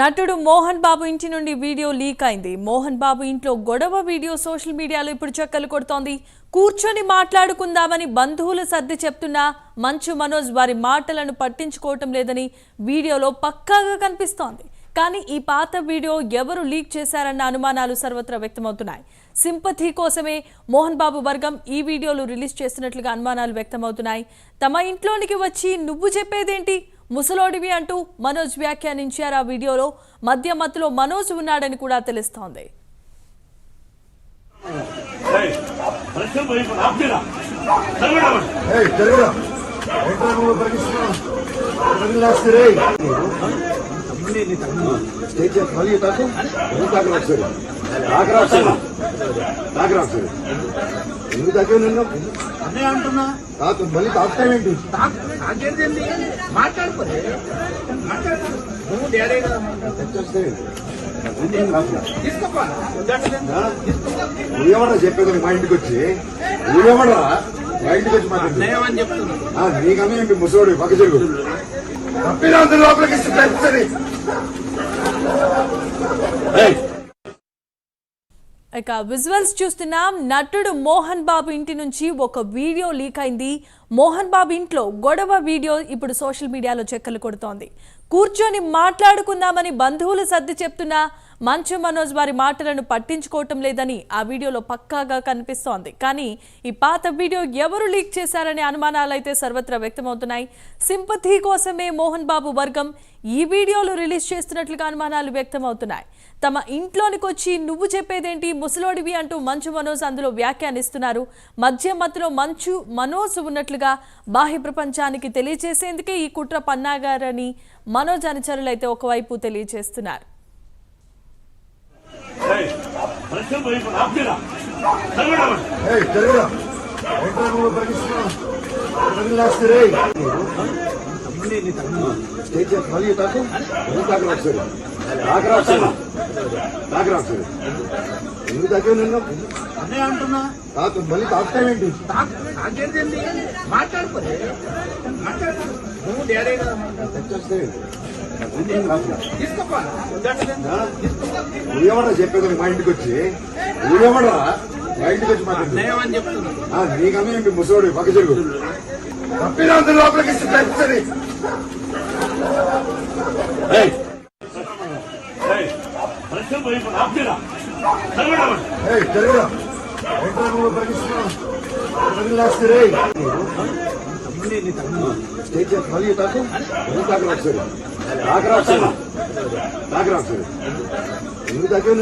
నటుడు మోహన్ బాబు ఇంటి నుండి వీడియో లీక్ అయింది. మోహన్ బాబు ఇంట్లో గొడవ వీడియో సోషల్ మీడియాలో ఇప్పుడు చక్కలు కొడుతోంది. కూర్చొని మాట్లాడుకుందామని బంధువులు సర్ది చెప్తున్నా మంచు మనోజ్ వారి మాటలను పట్టించుకోవటం లేదని వీడియోలో పక్కాగా కనిపిస్తోంది. కానీ ఈ పాత వీడియో ఎవరు లీక్ చేశారన్న అనుమానాలు సర్వత్రా వ్యక్తమవుతున్నాయి. సింపథీ కోసమే మోహన్ బాబు వర్గం ఈ వీడియోలు రిలీజ్ చేస్తున్నట్లుగా అనుమానాలు వ్యక్తమవుతున్నాయి. తమ ఇంట్లోనికి వచ్చి నువ్వు చెప్పేదేంటి? ముసలోడివి అంటూ మనోజ్ వ్యాఖ్యానించారు. ఆ వీడియోలో మధ్య మత్తులో మనోజ్ ఉన్నాడని కూడా తెలుస్తోంది. స్టేజ్ మళ్ళీ ఎందుకు అదే అంటున్నా. తాకు మళ్ళీ తాకుతావేంటి నాకేంటి మాట్లాడుకోలే మాట్లాడుకో. నువ్వు డాడీ కదా తెచ్చేస్తే తీసుకోపా. నువ్వేమన్నా చెప్పేది? మా ఇంటికి వచ్చి. నువ్వేమన్నా మా ఇంటికి వచ్చి మాట్లాడు. నేమని చెప్తున్నా. ఆ, నీకన్నా ఏంటి ముసోడు పక్క జరుగు తప్పినా అందరూ లోపలికి సరే ఏయ్, ఇక విజువల్స్ చూస్తున్నాం నటుడు మోహన్ బాబు ఇంటి నుంచి ఒక వీడియో లీక్ అయింది. మోహన్ బాబు ఇంట్లో గొడవ వీడియో ఇప్పుడు సోషల్ మీడియాలో చెక్కలు కొడుతోంది. కూర్చొని మాట్లాడుకుందామని బంధువులు సర్ది చెప్తున్నా మంచు మనోజ్ వారి మాటలను పట్టించుకోవటం లేదని ఆ వీడియోలో పక్కాగా కనిపిస్తోంది. కానీ ఈ పాత వీడియో ఎవరు లీక్ చేశారనే అనుమానాలు అయితే సర్వత్రా వ్యక్తమవుతున్నాయి. సింపథీ కోసమే మోహన్ బాబు వర్గం ఈ వీడియోలు రిలీజ్ చేస్తున్నట్లుగా అనుమానాలు వ్యక్తమవుతున్నాయి. తమ ఇంట్లోనికి వచ్చి నువ్వు చెప్పేదేంటి ముసలోడివి అంటూ మంచు మనోజ్ అందులో వ్యాఖ్యానిస్తున్నారు. మధ్య మధ్యలో మంచు మనోజ్ ఉన్నట్లుగా బాహ్య ప్రపంచానికి తెలియజేసేందుకే ఈ కుట్ర పన్నాగారని మనోజ్ అనుచరులు అయితే ఒకవైపు తెలియజేస్తున్నారు. స్టేజ్ మళ్ళీ తాకు. ఎందుకు తాకరా ఒకసారి? తాకరా ఒకసారి. తాకరా ఒకసారి. ఎందుకు తాకే నిన్ను? అదే అంటున్నా. తాకు మళ్ళీ తాకుతావేంటి మాట్లాడుకోలే మాట్లాడుకో నువ్వు డాడీ కదా తెచ్చేస్తే నువ్వేమన్నా చెప్పేది మా ఇంటికి వచ్చి? నువ్వేమన్నా మా ఇంటికి వచ్చి మాట్లాడు. నేమని చెప్తున్నా. ఆ, నీకన్నా ఏంటి ముసోడు పక్క జరుగు తప్పినా అందరూ లోపలికి సరే జరుగురా. నువ్వు పరిగిస్తున్నావు స్టేజ్ తాకు. ఎందుకు తాకరా ఒకసారి తాకరా ఒకసారి ఎందుకు తాకే